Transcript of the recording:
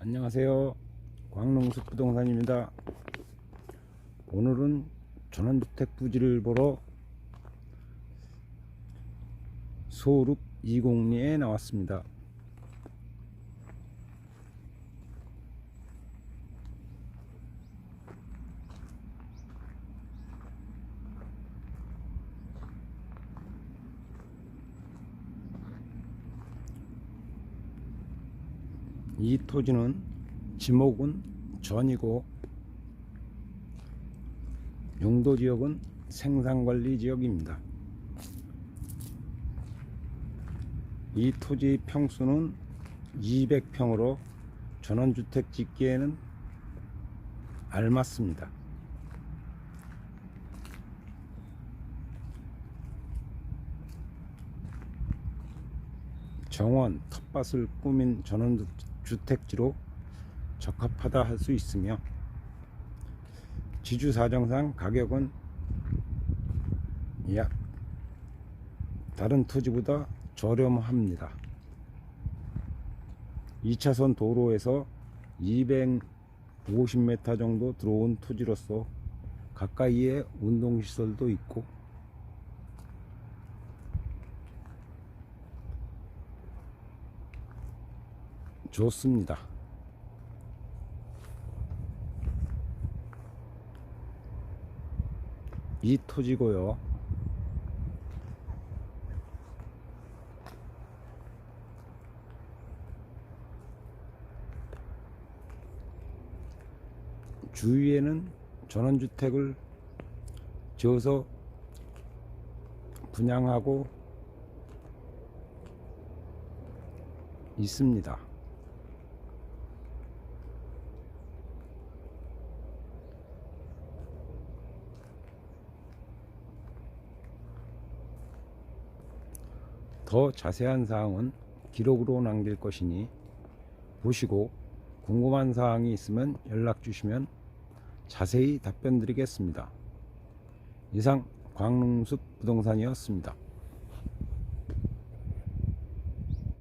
안녕하세요. 광농숲 부동산입니다. 오늘은 전원주택 부지를 보러 소룹 2공리에 나왔습니다. 이 토지는 지목은 전이고 용도 지역은 생산관리 지역입니다. 이 토지 평수는 200평으로 전원주택 짓기에는 알맞습니다. 정원, 텃밭을 꾸민 전원 주택지로 적합하다 할 수 있으며 지주 사정상 가격은 약 다른 토지보다 저렴합니다. 2차선 도로에서 250m 정도 들어온 토지로서 가까이에 운동시설도 있고 좋습니다. 이 토지고요. 주위에는 전원주택을 지어서 분양하고 있습니다. 더 자세한 사항은 기록으로 남길 것이니 보시고 궁금한 사항이 있으면 연락 주시면 자세히 답변 드리겠습니다. 이상 광릉숲 부동산이었습니다.